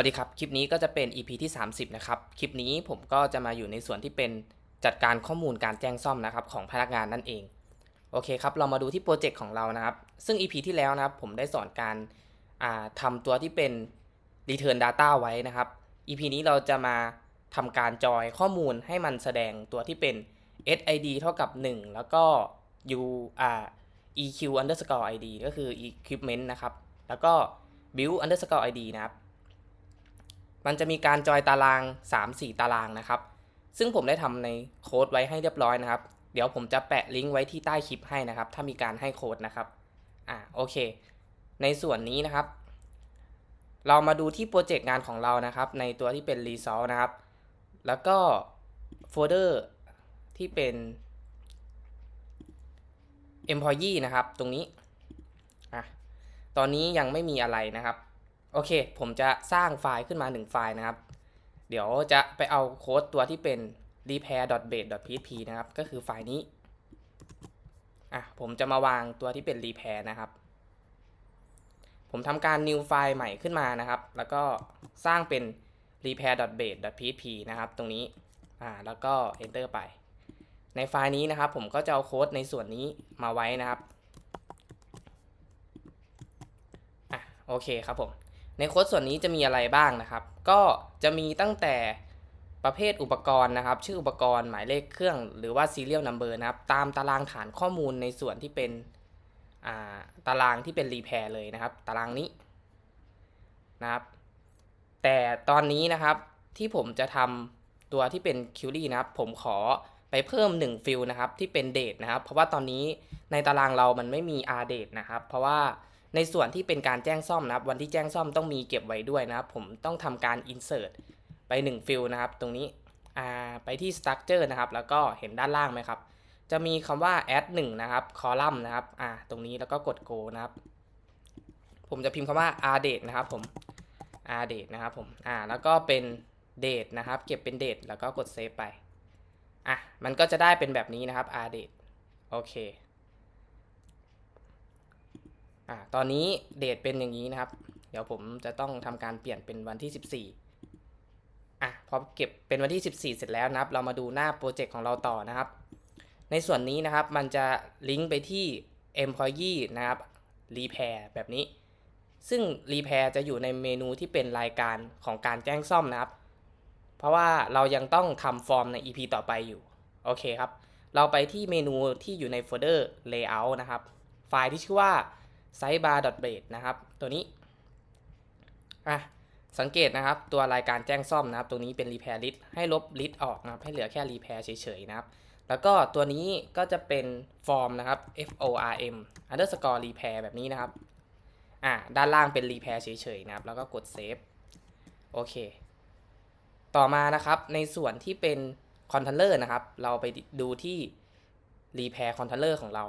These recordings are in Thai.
สวัสดีครับ คลิปนี้ก็จะเป็น EP ที่ 30 นะครับ คลิปนี้ผมก็จะมาอยู่ในส่วนที่เป็นจัดการข้อมูลการแจ้งซ่อมนะครับของพนักงานนั่นเอง โอเคครับ เรามาดูที่โปรเจกต์ของเรานะครับ ซึ่ง EP ที่แล้วนะครับ ผมได้สอนการาทำตัวที่เป็น Return Data ไว้นะครับ EP นี้เราจะมาทำการจอยข้อมูลให้มันแสดงตัวที่เป็น SID เท่ากับ 1 แล้วก็ U EQ underscore ID ก็คือ equipment นะครับ แล้วก็ build underscore ID นะครับ มันจะมีการจอยตาราง 3-4 ตารางนะครับ ซึ่งผมได้ทำในโค้ดไว้ให้เรียบร้อยนะครับ เดี๋ยวผมจะแปะลิงก์ไว้ที่ใต้คลิปให้นะครับ ถ้ามีการให้โค้ดนะครับ อ่าโอเค ในส่วนนี้นะครับ เรามาดูที่โปรเจกต์งานของเรานะครับ ในตัวที่เป็น Result นะครับ แล้วก็โฟลเดอร์ที่เป็น Employee นะครับ ตรงนี้อะตอนนี้ยังไม่มีอะไรนะครับ โอเค ผมจะสร้างไฟล์ขึ้นมา 1 ไฟล์นะครับ เดี๋ยวจะไปเอาโค้ดตัวที่เป็น repair.base.php นะครับ ก็คือไฟล์นี้ อะ ผมจะมาวางตัวที่เป็น repair นะครับ ผมทำการ new ไฟล์ใหม่ขึ้นมานะครับ แล้วก็สร้างเป็น repair.base.php นะครับ ตรงนี้ อ่า แล้วก็ enter ไป ในไฟล์นี้นะครับ ผมก็จะเอาโค้ดในส่วนนี้มาไว้นะครับ อะ โอเคครับผม ในโค้ดส่วนนี้จะมีอะไรบ้างนะครับ ก็จะมีตั้งแต่ประเภทอุปกรณ์นะครับ ชื่ออุปกรณ์หมายเลขเครื่อง หรือว่า serial number นะครับ ตามตารางฐานข้อมูลในส่วนที่เป็นาตารางที่เป็น repair เลยนะครับ ตารางนี้นะครับ แต่ตอนนี้นะครับที่ผมจะทำตัวที่เป็น query นะครับ ผมขอไปเพิ่ม1ฟิลนะครับที่เป็น date นะครับ เพราะว่าตอนนี้ในตารางเรามันไม่มี r date นะครับ เพราะว่า ในส่วนที่เป็นการแจ้งซ่อมนะครับ วันที่แจ้งซ่อมต้องมีเก็บไว้ด้วยนะครับ ผมต้องทำการ insert ไป1ฟิลนะครับ ตรงนี้อ่าไปที่ structure นะครับ แล้วก็เห็นด้านล่างไหมครับ จะมีคำว่า add 1นะครับ column นะครับอ่าตรงนี้แล้วก็กด go นะครับ ผมจะพิมพ์คำว่า r date นะครับผม r date นะครับผมอ่าแล้วก็เป็น date นะครับ เก็บเป็น date แล้วก็กด save ไปอะมันก็จะได้เป็นแบบนี้นะครับ r date โอเค อ่าตอนนี้ date เป็นอย่างนี้นะครับ เดี๋ยวผมจะต้องทำการเปลี่ยนเป็นวันที่ 14อะพอเก็บเป็นวันที่ 14 เสร็จแล้วนะครับ เรามาดูหน้าโปรเจกต์ของเราต่อนะครับ ในส่วนนี้นะครับมันจะลิงก์ไปที่ employee นะครับ repair แบบนี้ ซึ่ง repair จะอยู่ในเมนูที่เป็นรายการของการแจ้งซ่อมนะครับ เพราะว่าเรายังต้องทำฟอร์มใน EP ต่อไปอยู่ โอเคครับ เราไปที่เมนูที่อยู่ในโฟลเดอร์ layout นะครับ ไฟล์ที่ชื่อว่า sidebar.base นะครับ ตัวนี้อะสังเกตนะครับ ตัวรายการแจ้งซ่อมนะครับตัวนี้เป็น repair list ให้ลบ list ออกนะครับ ให้เหลือแค่ repair เฉยๆนะครับ แล้วก็ตัวนี้ก็จะเป็นฟอร์มนะครับ form underscore repair แบบนี้นะครับอ่าด้านล่างเป็น repair เฉยๆนะครับ แล้วก็กด save โอเค ต่อมานะครับในส่วนที่เป็น controller นะครับ เราไปดูที่ repair controller ของเรา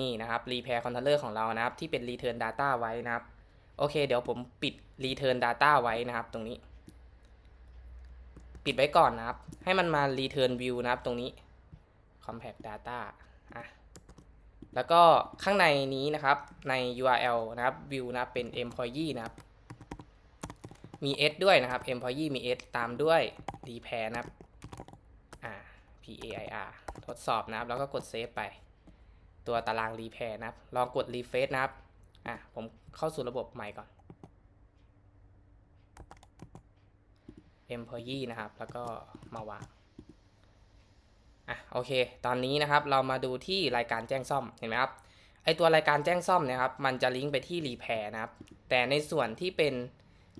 นี่นะครับ repair controller ของเรานะครับ ที่เป็น return data ไว้นะครับ โอเค เดี๋ยวผมปิด return data ไว้นะครับ ตรงนี้ ปิดไว้ก่อนนะครับ ให้มันมา return view นะครับ ตรงนี้ compact data อะแล้วก็ข้างในนี้นะครับ ใน URL นะครับ view นะเป็น employee นะครับ มี s ด้วยนะครับ employee มี s ตามด้วย repair นะครับ อ่า pair ทดสอบนะครับ แล้วก็กด save ไป ตัวตาราง repair นะครับ ลองกด refresh นะครับ อะ ผมเข้าสู่ระบบใหม่ก่อน employee นะครับ แล้วก็มาวาง อะ โอเค ตอนนี้นะครับ เรามาดูที่รายการแจ้งซ่อม เห็นไหมครับ ไอตัวรายการแจ้งซ่อมนะครับ มันจะลิงก์ไปที่ repair นะครับ แต่ในส่วนที่เป็น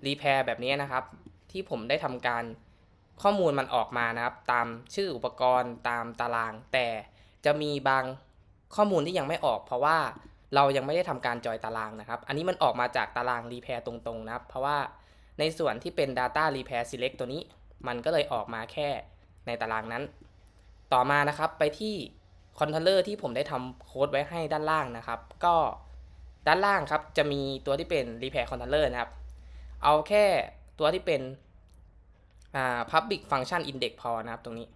repair แบบนี้นะครับ ที่ผมได้ทำการข้อมูลมันออกมานะครับ ตามชื่ออุปกรณ์ตามตาราง แต่จะมีบาง ข้อมูลที่ยังไม่ออก เพราะว่าเรายังไม่ได้ทำการจอยตารางนะครับ อันนี้มันออกมาจากตาราง repair ตรงๆนะครับ เพราะว่าในส่วนที่เป็น data repair select ตัวนี้ มันก็เลยออกมาแค่ในตารางนั้น ต่อมานะครับไปที่คอนโทรลเลอร์ที่ผมได้ทำโค้ดไว้ให้ด้านล่างนะครับ ก็ด้านล่างครับจะมีตัวที่เป็น repair controller นะครับ เอาแค่ตัวที่เป็นอ่า public function index พอนะครับตรงนี้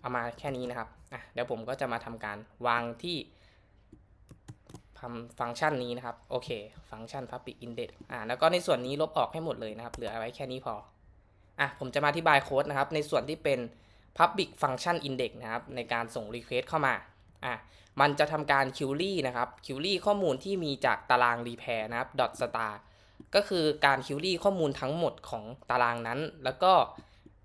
เอามาแค่นี้นะครับอะเดี๋ยวผมก็จะมาทำการวางที่คำฟังก์ชันนี้นะครับ โอเค ฟังก์ชัน public index อ่าแล้วก็ในส่วนนี้ลบออกให้หมดเลยนะครับ เหลือไว้แค่นี้พออะผมจะมาอธิบายโค้ดนะครับ ในส่วนที่เป็น public function index นะครับ ในการส่ง request เข้ามาอะมันจะทำการ query นะครับ query ข้อมูลที่มีจากตาราง repair นะครับ dot star ก็คือการ query ข้อมูลทั้งหมดของตารางนั้น แล้วก็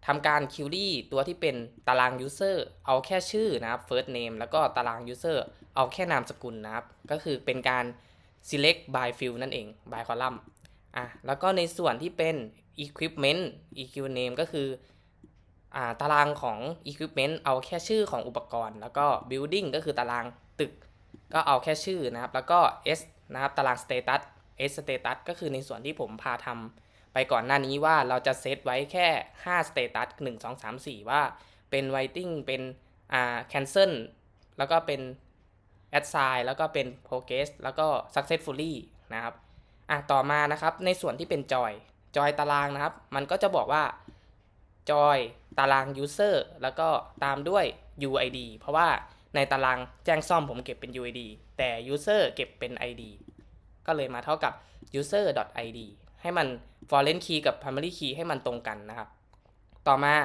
ทำการ query ตัวที่เป็นตาราง user เอาแค่ชื่อนะครับ first name แล้วก็ตาราง user เอาแค่นามสกุลนะครับ ก็คือเป็นการ select by field นั่นเอง by column อะแล้วก็ในส่วนที่เป็น equipment eq name ก็คืออ่าตารางของ equipment เอาแค่ชื่อของอุปกรณ์ แล้วก็ building ก็คือตารางตึก ก็เอาแค่ชื่อนะครับ แล้วก็ s นะครับ ตาราง status s status ก็คือในส่วนที่ผมพาทำ ไปก่อนหน้านี้ว่าเราจะเซตไว้แค่5 status 1 2 3 4 ว่าเป็น waiting เป็นอ่า cancel แล้วก็เป็น assign แล้วก็เป็น progress แล้วก็ successfully นะครับอะต่อมานะครับในส่วนที่เป็น joy joy ตารางนะครับ มันก็จะบอกว่า joy ตาราง user แล้วก็ตามด้วย uid เพราะว่าในตารางแจ้งซ่อมผมเก็บเป็น uid แต่ user เก็บเป็น id ก็เลยมาเท่ากับ user id ให้มัน foreign key กับ primary key ให้มันตรงกันนะครับ ต่อมา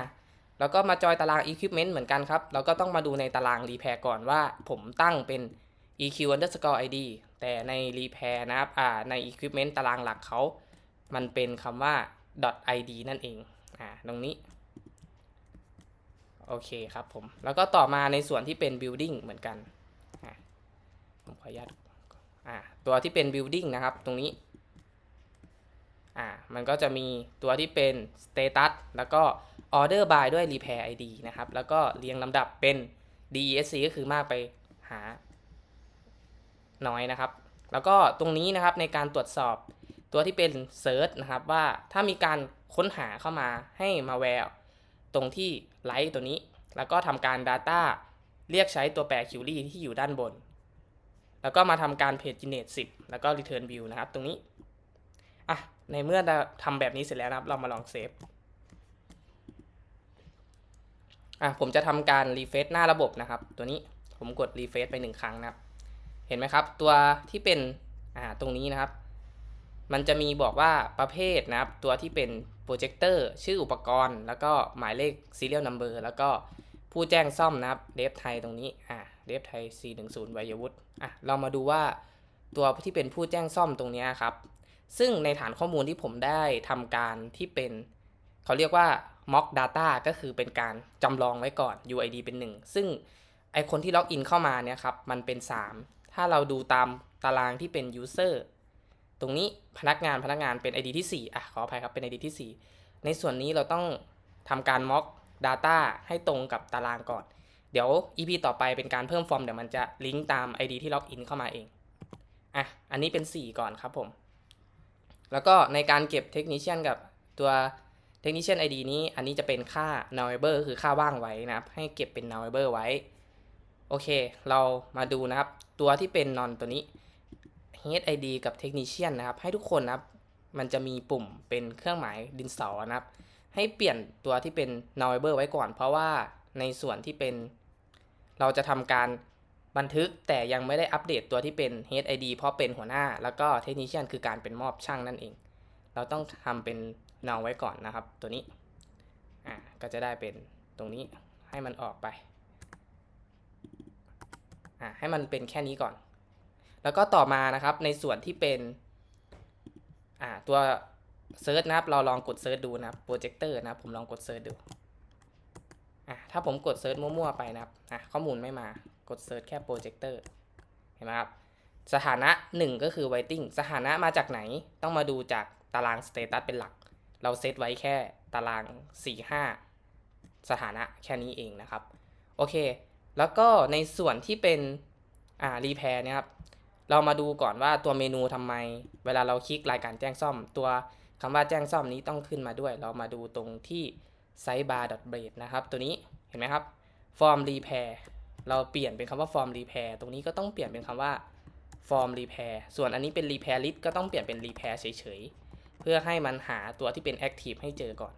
แล้วก็มาจอยตาราง equipment เหมือนกันครับ เราก็ต้องมาดูในตาราง repair ก่อนว่าผมตั้งเป็น eq underscore id แต่ใน repair นะครับอ่าใน equipment ตารางหลักเขา มันเป็นคำว่า id นั่นเองอ่าตรงนี้โอเคครับผม แล้วก็ต่อมาในส่วนที่เป็น building เหมือนกัน ผมขออนุญาตอ่าตัวที่เป็น building นะครับ ตรงนี้ อ่ามันก็จะมีตัวที่เป็น status แล้วก็ order by ด้วย repair id นะครับ แล้วก็เรียงลำดับเป็น desc ก็คือมากไปหาน้อยนะครับ แล้วก็ตรงนี้นะครับในการตรวจสอบตัวที่เป็น search นะครับว่าถ้ามีการค้นหาเข้ามาให้มาแวร์ตรงที่ light ตัวนี้ แล้วก็ทำการ data เรียกใช้ตัวแปร query ที่อยู่ด้านบน แล้วก็มาทำการ page generate 10 แล้วก็ return view นะครับตรงนี้ ในเมื่อเราทำแบบนี้เสร็จแล้วนะครับ เรามาลองเซฟอะผมจะทำการ refresh หน้าระบบนะครับ ตัวนี้ผมกด refresh ไปหนึ่งครั้งนะครับ เห็นไหมครับ ตัวที่เป็นอ่าตรงนี้นะครับ มันจะมีบอกว่าประเภทนะครับ ตัวที่เป็นโปรเจคเตอร์ชื่ออุปกรณ์ แล้วก็หมายเลข serial number แล้วก็ผู้แจ้งซ่อมนะครับเดฟไทยตรงนี้อ่าเดฟไทย410 วัยวุฒิอะเรามาดูว่าตัวที่เป็นผู้แจ้งซ่อมตรงนี้ครับ ซึ่งในฐานข้อมูลที่ผมได้ทำการที่เป็น เขาเรียกว่า mock data ก็คือเป็นการจำลองไว้ก่อน UID เป็น 1 ซึ่งไอคนที่ล็อกอินเข้ามาเนี่ยครับ มันเป็น 3 ถ้าเราดูตามตารางที่เป็น user ตรงนี้พนักงานพนักงานเป็น ID ที่4อะขออภัยครับเป็น ID ที่ 4 ในส่วนนี้เราต้องทำการ mock data ให้ตรงกับตารางก่อน เดี๋ยว EP ต่อไปเป็นการเพิ่มฟอร์มเดี๋ยวมันจะลิงก์ตาม ID ที่ล็อกอินเข้ามาเองอะอันนี้เป็น 4 ก่อนครับผม แล้วก็ในการเก็บเทคนิช i ยนกับตัวเทคนิช i ยน ID นี้ อันนี้จะเป็นค่า nullable คือค่าว่างไว้นะครับ ให้เก็บเป็น nullable ไว้ โอเค เรามาดูนะครับ ตัวที่เป็น non ตัวนี้ head ID กับ technician นะครับ ให้ทุกคนนะครับ มันจะมีปุ่มเป็นเครื่องหมายดินสอนะครับ ให้เปลี่ยนตัวที่เป็น nullable ไว้ก่อน เพราะว่าในส่วนที่เป็น เราจะทำการ บันทึกแต่ยังไม่ได้อัปเดตตัวที่เป็น head ID เพราะเป็นหัวหน้า แล้วก็ technician คือการเป็นมอบช่างนั่นเอง เราต้องทำเป็น null ไว้ก่อนนะครับ ตัวนี้อ่าก็จะได้เป็นตรงนี้ให้มันออกไปอ่าให้มันเป็นแค่นี้ก่อน แล้วก็ต่อมานะครับในส่วนที่เป็นอ่าตัวเซิร์ชนะครับเราลองกดเซิร์ชดูนะครับโปรเจคเตอร์นะครับผมลองกดเซิร์ชดูอ่าถ้าผมกดเซิร์ชมั่วๆไปนะครับอะข้อมูลไม่มา กดเซิร์ชแค่โปรเจคเตอร์เห็นไหมครับ สถานะ 1 ก็คือ waiting สถานะมาจากไหนต้องมาดูจากตาราง status เป็นหลัก เราเซตไว้แค่ตาราง 4 5 สถานะแค่นี้เองนะครับ โอเค แล้วก็ในส่วนที่เป็นอ่า repair เนี่ยครับ เรามาดูก่อนว่าตัวเมนูทำไม เวลาเราคลิกรายการแจ้งซ่อม ตัวคำว่าแจ้งซ่อมนี้ต้องขึ้นมาด้วย เรามาดูตรงที่ sidebar b r a d นะครับ ตัวนี้เห็นไหมครับ form repair เราเปลี่ยนเป็นคำว่า form repair ตรงนี้ก็ต้องเปลี่ยนเป็นคำว่า form repair ส่วนอันนี้เป็น repair list ก็ต้องเปลี่ยนเป็น repair เฉยๆ เพื่อให้มันหาตัวที่เป็น active ให้เจอก่อน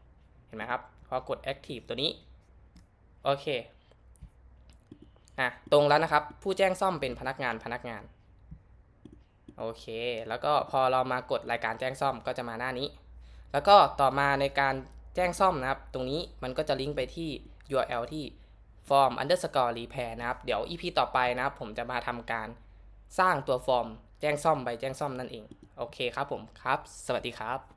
เห็นไหมครับ พอกด active ตัวนี้ โอเค อะ ตรงแล้วนะครับ ผู้แจ้งซ่อมเป็นพนักงานพนักงาน โอเค แล้วก็พอเรามากดรายการแจ้งซ่อมก็จะมาหน้านี้ แล้วก็ต่อมาในการแจ้งซ่อมนะครับ ตรงนี้มันก็จะลิงก์ไปที่ URL ที่ form underscore repair นะครับ เดี๋ยว EP ต่อไปนะครับ ผมจะมาทำการสร้างตัวฟอร์ม แจ้งซ่อมใบแจ้งซ่อมนั่นเอง โอเคครับผมครับ สวัสดีครับ